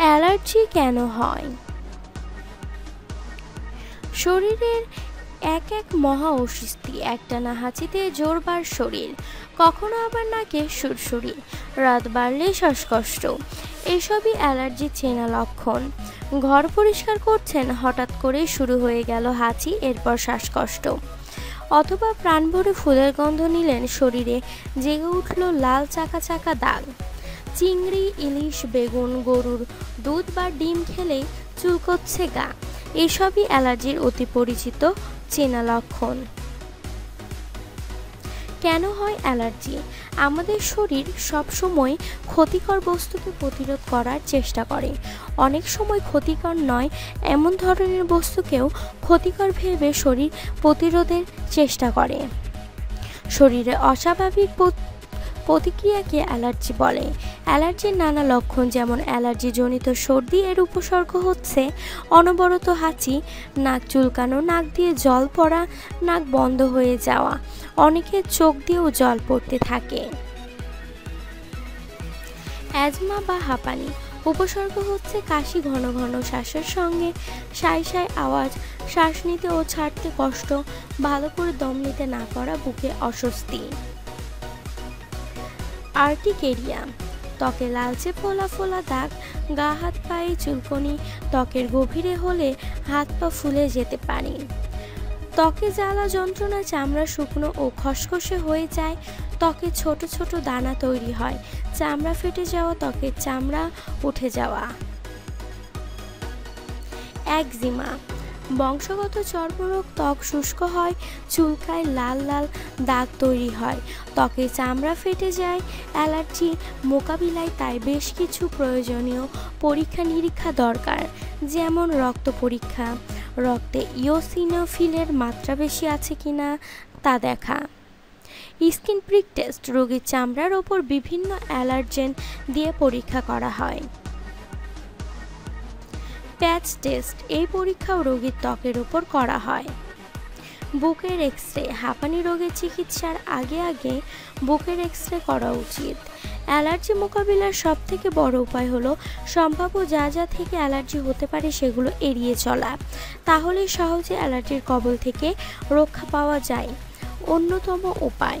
Allergy কেন হয়? শরীরের এক এক মহা অস্বস্তি, একটানা হাঁচিতে জোরবার শরীর, কখনো আবার নাকে সুরসুরি রাত বাড়লে শ্বাসকষ্ট, এসবই অ্যালার্জির চেনা লক্ষণ। ঘর পরিষ্কার করছেন, হঠাৎ করে শুরু হয়ে গেল হাঁচি, এরপর শ্বাসকষ্ট। অথবা প্রাণ ভরে ফুলের গন্ধ নিলেন শরীরে, জেগে উঠল লাল চাকা চাকা দাগ। চিংড়ি, ইলিশ, বেগুন, গরুর দুধ বা ডিম খেলেই চুলকচ্ছে গা। এসবই অ্যালার্জির অতি পরিচিত চেনা লক্ষণ। কেন হয় অ্যালার্জি? আমাদের শরীর সবসময় ক্ষতিকর বস্তুকে প্রতিরোধ করার চেষ্টা করে। অনেক সময় ক্ষতিকর নয়, এমন ধরনের বস্তুকেও ক্ষতিকর ভেবে শরীর প্রতিরোধের চেষ্টা করে। শরীরে অস্বাভাবিক প্রতিক্রিয়াকে অ্যালার্জি বলে। অ্যালার্জির নানা লক্ষণ যেমন অ্যালার্জিজনিত সর্দি, এর উপসর্গ হচ্ছে অনবরত হাঁচি, নাক চুলকানো, নাক দিয়ে জল পড়া, নাক বন্ধ হয়ে যাওয়া। অনেকের চোখ দিয়েও জল পড়তে থাকে। অ্যাজমা বা হাঁপানি। উপসর্গ হচ্ছে কাশি, ঘন ঘন শ্বাসের সঙ্গে সাই সাই আওয়াজ, শ্বাস নিতে ও ছাড়তে কষ্ট, ভালো করে দম নিতে না পারা বুকে অস্বস্তি। আর্টিকেরিয়া ত্বকে লালচে ফোলা ফোলা দাগ, গা হাত পায়ে চুলকনি, ত্বকের গভীরে হলে হাত পা ফুলে যেতে পারে। ত্বকে জ্বালা যন্ত্রণা, চামড়া শুকনো ও খসখসে হয়ে যায়, ত্বকে ছোট ছোট দানা তৈরি হয়, চামড়া ফেটে যাওয়া ত্বকের চামড়া উঠে যাওয়া। একজিমা বংশগত চর্মরোগ, ত্বক শুষ্ক হয়, চুলকায় লাল লাল দাগ তৈরি হয়। ত্বকে চামড়া ফেটে যায়, অ্যালার্জি, মোকাবিলায় তাই বেশ কিছু প্রয়োজনীয় পরীক্ষা নিরীক্ষা দরকার, যেমন রক্ত পরীক্ষা। রক্তে ইওসিনোফিলের মাত্রা বেশি আছে কিনা তা দেখা। স্কিন প্রিক টেস্ট, রোগীর চামড়ার ওপর বিভিন্ন অ্যালার্জেন দিয়ে পরীক্ষা করা হয়। প্যাচ টেস্ট এই পরীক্ষাও রোগীর ত্বকের উপর করা হয়। বুকের এক্স রে হাঁপানি রোগের চিকিৎসার আগে আগে বুকের এক্স রে করা উচিত। অ্যালার্জি মোকাবিলার সব থেকে বড় উপায় হলো, সম্ভাব্য যা যা থেকে অ্যালার্জি হতে পারে সেগুলো এড়িয়ে চলা। তাহলে সহজে অ্যালার্জির কবল থেকে রক্ষা পাওয়া যায়। অন্যতম উপায়